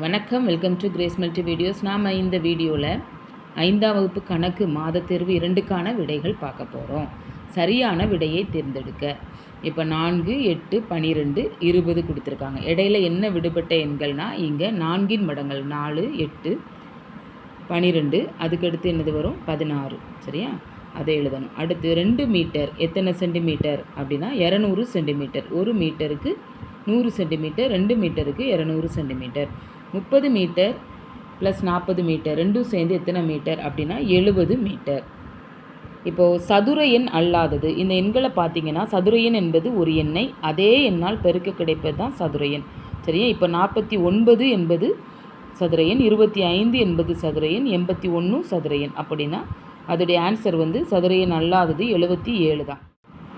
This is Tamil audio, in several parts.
வணக்கம் welcome to grace multi videos நாம் இந்த வீடியோவில் ஐந்தாம் வகுப்பு கணக்கு மாத தேர்வு இரண்டுக்கான விடைகள் பார்க்க போகிறோம் சரியான விடையை தேர்ந்தெடுக்க. இப்போ நான்கு எட்டு பனிரெண்டு இருபது கொடுத்துருக்காங்க. இடையில என்ன விடுபட்ட எண்கள்னால் இங்கே நான்கின் மடங்கள் நாலு எட்டு பனிரெண்டு அதுக்கடுத்து என்னது வரும்? பதினாறு. சரியா? அதை எழுதணும். அடுத்து ரெண்டு மீட்டர் எத்தனை சென்டிமீட்டர் அப்படின்னா இரநூறு சென்டிமீட்டர். ஒரு மீட்டருக்கு நூறு சென்டிமீட்டர் ரெண்டு மீட்டருக்கு இரநூறு சென்டிமீட்டர். முப்பது மீட்டர் ப்ளஸ் நாற்பது மீட்டர் ரெண்டும் சேர்ந்து எத்தனை மீட்டர் அப்படின்னா எழுபது மீட்டர். இப்போது சதுர எண் அல்லாதது இந்த எண்களை பார்த்தீங்கன்னா சதுர எண் என்பது ஒரு எண்ணை அதே எண்ணால் பெருக்க கிடைப்பது தான் சதுர எண். சரியா? இப்போ நாற்பத்தி ஒன்பது என்பது சதுர எண் இருபத்தி ஐந்து என்பது சதுர எண் எண்பத்தி ஒன்று சதுர எண் அப்படின்னா அதோடைய ஆன்சர் வந்து சதுர எண் அல்லாதது எழுபத்தி ஏழு தான்.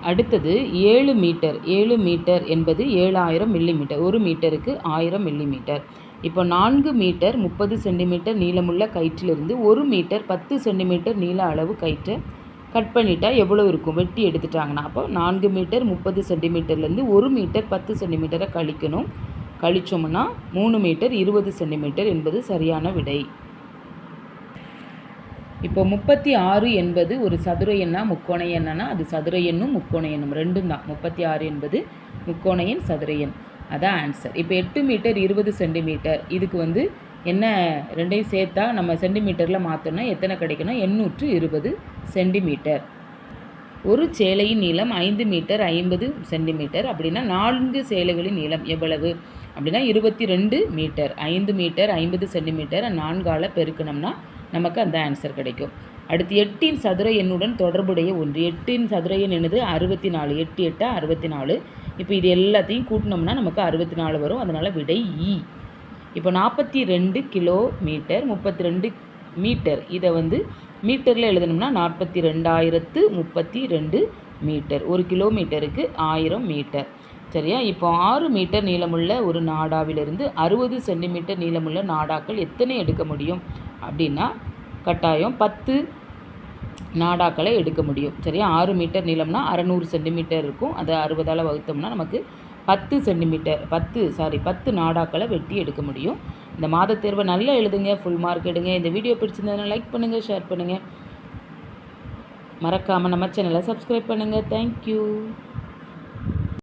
அடுத்தது ஏழு மீட்டர் ஏழு மீட்டர் என்பது ஏழாயிரம் மில்லிமீட்டர் ஒரு மீட்டருக்கு ஆயிரம் மில்லிமீட்டர். இப்போ நான்கு மீட்டர் முப்பது சென்டிமீட்டர் நீளமுள்ள கயிற்றிலிருந்து ஒரு மீட்டர் பத்து சென்டிமீட்டர் நீள அளவு கயிற்றை கட் பண்ணிட்டா எவ்வளோ இருக்கும்? வெட்டி எடுத்துட்டாங்கன்னா அப்போ நான்கு மீட்டர் முப்பது சென்டிமீட்டர்லேருந்து ஒரு மீட்டர் பத்து சென்டிமீட்டரை கழிக்கணும். கழிச்சோம்னா மூணு மீட்டர் இருபது சென்டிமீட்டர் என்பது சரியான விடை. இப்போ முப்பத்தி ஆறு என்பது ஒரு சதுர எண்ணா முக்கோண எண்ணனா அது சதுர எண்ணும் முக்கோண எண்ணும் ரெண்டும் தான். முப்பத்தி ஆறு என்பது முக்கோண எண் சதுர எண். அதான் ஆன்சர் இப்போ எட்டு மீட்டர் இருபது சென்டிமீட்டர். இதுக்கு வந்து என்ன ரெண்டையும் சேர்த்தா நம்ம சென்டிமீட்டரில் மாற்றோன்னா எத்தனை கிடைக்கணும்? எண்ணூற்று இருபது சென்டிமீட்டர். ஒரு சேலையின் நீளம் ஐந்து மீட்டர் ஐம்பது சென்டிமீட்டர். அப்படின்னா நான்கு சேலைகளின் நீளம் எவ்வளவு? அப்படின்னா இருபத்தி ரெண்டு மீட்டர். ஐந்து மீட்டர் ஐம்பது சென்டிமீட்டர். நான்கால பெருக்கணும்னா நமக்கு அந்த ஆன்சர் கிடைக்கும். அடுத்து எட்டின் சதுர எண்ணுடன் தொடர்புடைய ஒன்று. எட்டின் சதுர எண் என்னது? அறுபத்தி நாலு எட்டு எட்டா அறுபத்தி நாலு இப்போ இது எல்லாத்தையும் கூட்டினோம்னா நமக்கு அறுபத்தி நாலு வரும். அதனால் விடை இ இப்போ நாற்பத்தி ரெண்டு கிலோ மீட்டர் முப்பத்தி ரெண்டு மீட்டர் இதை வந்து மீட்டரில் எழுதணும்னா நாற்பத்தி ரெண்டாயிரத்து முப்பத்தி ரெண்டு மீட்டர் ஒரு கிலோமீட்டருக்கு ஆயிரம் மீட்டர் சரியா? இப்போ ஆறு மீட்டர் நீளமுள்ள ஒரு நாடாவிலிருந்து அறுபது சென்டிமீட்டர் நீளமுள்ள நாடாக்கள் எத்தனை எடுக்க முடியும்? அப்படின்னா கட்டாயம் பத்து நாடாக்களை எடுக்க முடியும். சரியா? ஆறு மீட்டர் நீளம்னா அறநூறு சென்டிமீட்டர் இருக்கும். அதை அறுபதால் வகுத்தோம்னா நமக்கு பத்து சென்டிமீட்டர் பத்து சாரி பத்து நாடாக்களை வெட்டி எடுக்க முடியும். இந்த மாத தேர்வை நல்லா எழுதுங்க. ஃபுல் மார்க் எடுங்க. இந்த வீடியோ பிடிச்சிருந்ததுன்னா லைக் பண்ணுங்கள் ஷேர் பண்ணுங்கள் மறக்காமல் நம்ம சேனலை சப்ஸ்கிரைப் பண்ணுங்கள் தேங்க்யூ